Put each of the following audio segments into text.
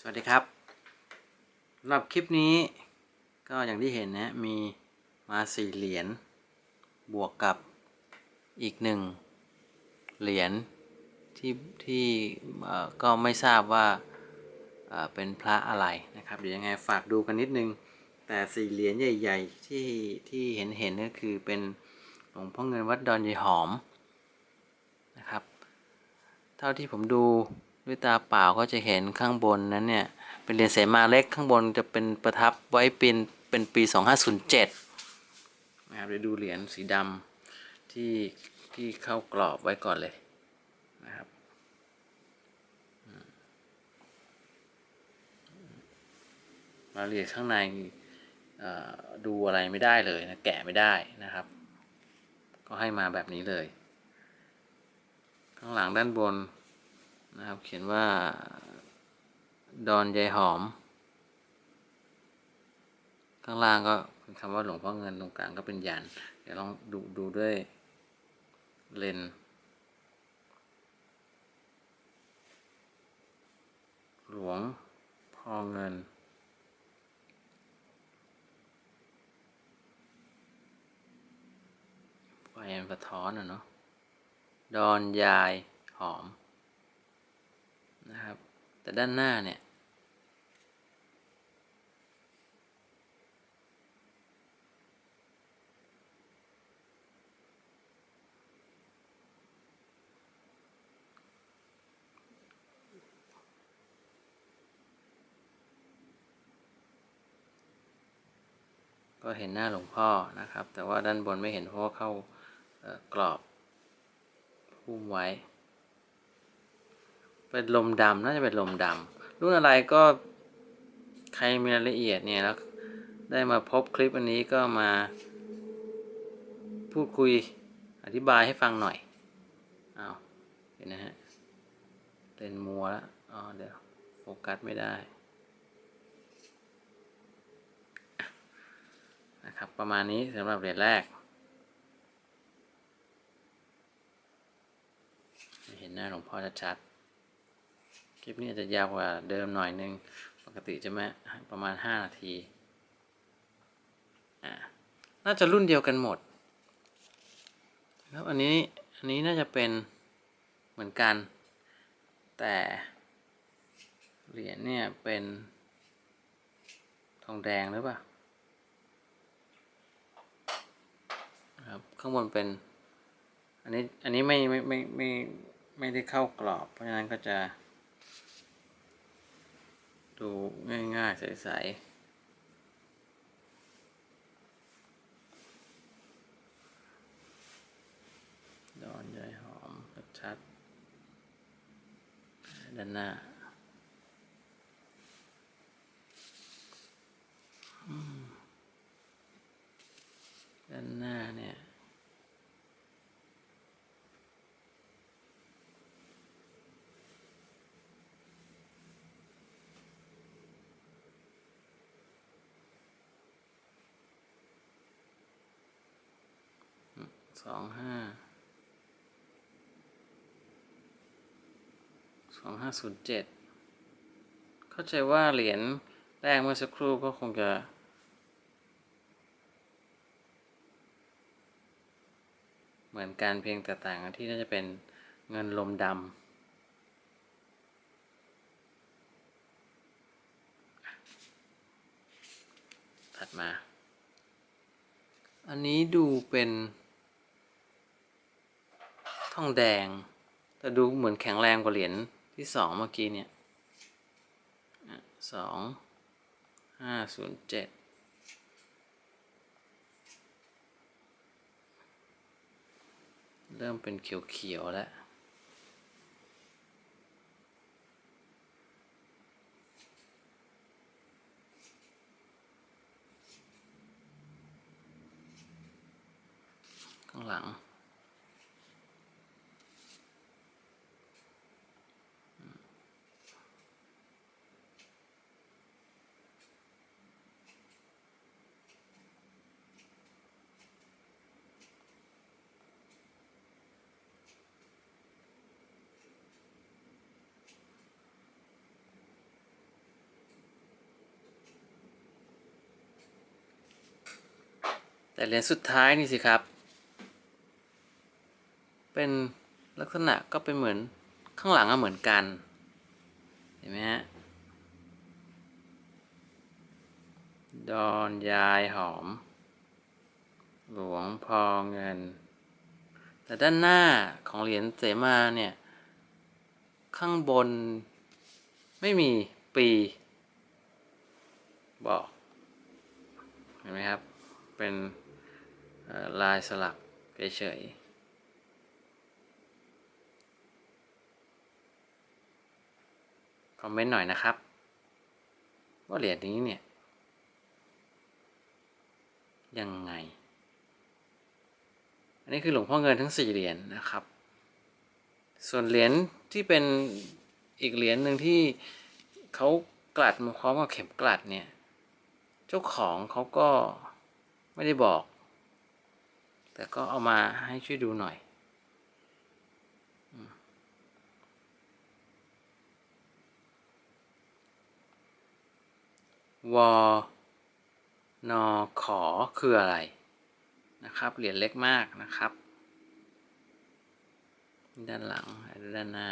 สวัสดีครับสำหรับคลิปนี้ก็อย่างที่เห็นนะมีมาสี่เหรียญบวกกับอีกหนึ่งเหรียญที่ที่ก็ไม่ทราบว่าเอ่อเป็นพระอะไรนะครับเดี๋ยวยังไงฝากดูกันนิดนึง แต่สี่เหรียญใหญ่ ๆ ที่ที่เห็นเห็นก็คือเป็นหลวงพ่อเงินวัดดอนยายหอมนะครับ เท่าที่ผมดู ด้วยตาเปล่าก็จะเห็นข้างบนนั้นเนี่ย เป็นเหรียญเสมาเล็กข้างบนจะเป็นประทับไว้เป็นเป็นปี 2507 นะครับเดี๋ยวดูเหรียญสีดำที่ที่เข้ากรอบไว้ก่อนเลยนะครับมรายละเอียดข้างในดูอะไรไม่ได้เลยนะ แกะไม่ได้นะครับ ก็ให้มาแบบนี้เลย ข้างหลังด้านบน นะครับ เขียนว่า ดอนยายหอม ข้างล่างก็เป็นคำว่าหลวงพ่อเงินตรงกลางก็เป็นยันเดี๋ยวลองดูดูด้วยเลนส์หลวงพ่อเงินไฟมันสะท้อนอะเนาะดอนยายหอม นะครับ แต่ด้านหน้าเนี่ย ก็เห็นหน้าหลวงพ่อนะครับ แต่ว่าด้านบนไม่เห็นเพราะว่าเข้ากรอบหุ้มไว้ เป็นลมดำน่าจะเป็นลมดำรุ่นอะไรก็ใครมีรายละเอียดเนี่ยแล้วได้มาพบคลิปอันนี้ก็มา พูดคุยอธิบายให้ฟังหน่อยเอาเห็นนะฮะเลนมัวแล้วอ๋อเดี๋ยวโฟกัสไม่ได้นะครับประมาณนี้สำหรับเหรียญแรก เห็นหน้าหลวงพ่อชัด ลิปนี้จะยาวกว่าเดิมหน่อยนึง ปกติจะมาประมาณ 5 นาทีอ่าน่าจะรุ่นเดียวกันหมด แล้วอันนี้ อันนี้น่าจะเป็นเหมือนกัน แต่เหรียญเนี่ยเป็นทองแดงหรือเปล่าครับข้างบนเป็น อันนี้ อันนี้ไม่ไม่ไม่ไม่ไม่ได้เข้ากรอบ เพราะฉะนั้นก็จะ ดูง่ายๆ ใสๆดอนใหญ่หอมชัดด้านหน้าอืมด้านหน้าเนี่ย สองห้าสองห้าศูนย์เจ็ดเข้าใจว่าเหรียญแรกเมื่อสักครู่ก็คงจะเหมือนกันเพียงแต่ต่างกันที่น่าจะเป็นเงินลมดำถัดมา อันนี้ดูเป็น องแดง แต่ดูเหมือนแข็งแรงกว่าเหรียญที่สองเมื่อกี้เนี่ยสองห้าศูนย์เจ็ดเริ่มเป็นเขียวๆแล้วข้างหลัง แต่เหรียญสุดท้ายนี่สิครับ เป็นลักษณะก็เป็นเหมือนข้างหลังก็เหมือนกัน เห็นไหมฮะ ดอนยายหอม หลวงพอเงิน แต่ด้านหน้าของเหรียญเสมาเนี่ย ข้างบนไม่มีปี บอก เห็นไหมครับ เป็น ลายสลักเฉยคอมเมนต์หน่อยนะครับ ว่าเหรียญนี้เนี่ย ยังไง อันนี้คือหลวงพ่อเงินทั้งสี่เหรียญนะครับ ส่วนเหรียญที่เป็นอีกเหรียญหนึ่งที่เขากลัดมาพร้อมกับเข็มกลัดเนี่ย เจ้าของเขาก็ไม่ได้บอก แต่ก็เอามาให้ช่วยดูหน่อย วอนอขอคืออะไรนะครับ เหรียญเล็กมากนะครับ ด้านหลังด้านหน้า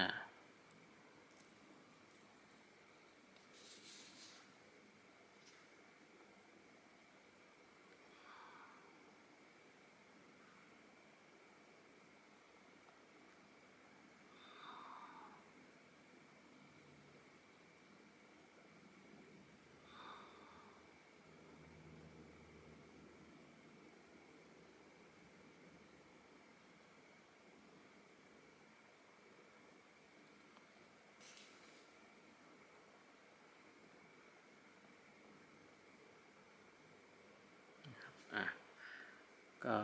ก็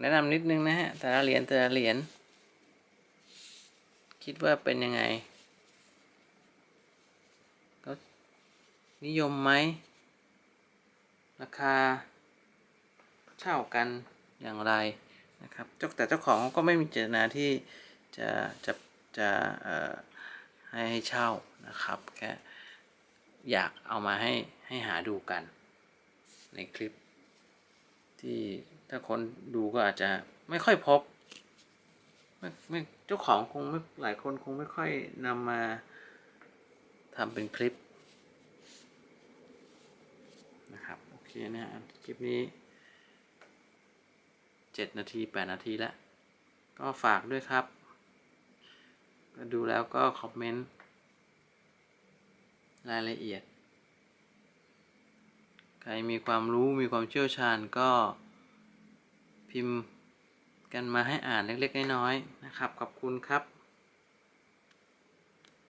แนะนำนิดนึงนะฮะ แต่ละเหรียญแต่ละเหรียญคิดว่าเป็นยังไง ก็นิยมไหม ราคาเช่ากันอย่างไรนะครับเจ้าแต่เจ้าของเขาก็ไม่มีเจตนาที่จะจะจะเอ่อให้ให้เช่านะครับ แค่อยากเอามาให้ให้หาดูกัน ในคลิปที่ ถ้าคนดูก็อาจจะไม่ค่อยพบไม่ไม่เจ้าของคงไม่หลายคนคงไม่ค่อยนำมาทำเป็นคลิปนะครับโอเคนะคลิปนี้เจ็ดนาทีแปดนาทีแล้ว ก็ฝากด้วยครับ ดูแล้วก็คอมเมนต์รายละเอียด ใครมีความรู้มีความเชี่ยวชาญก็ พิมพ์กันมาให้อ่านเล็กๆน้อยๆนะครับ ขอบคุณครับ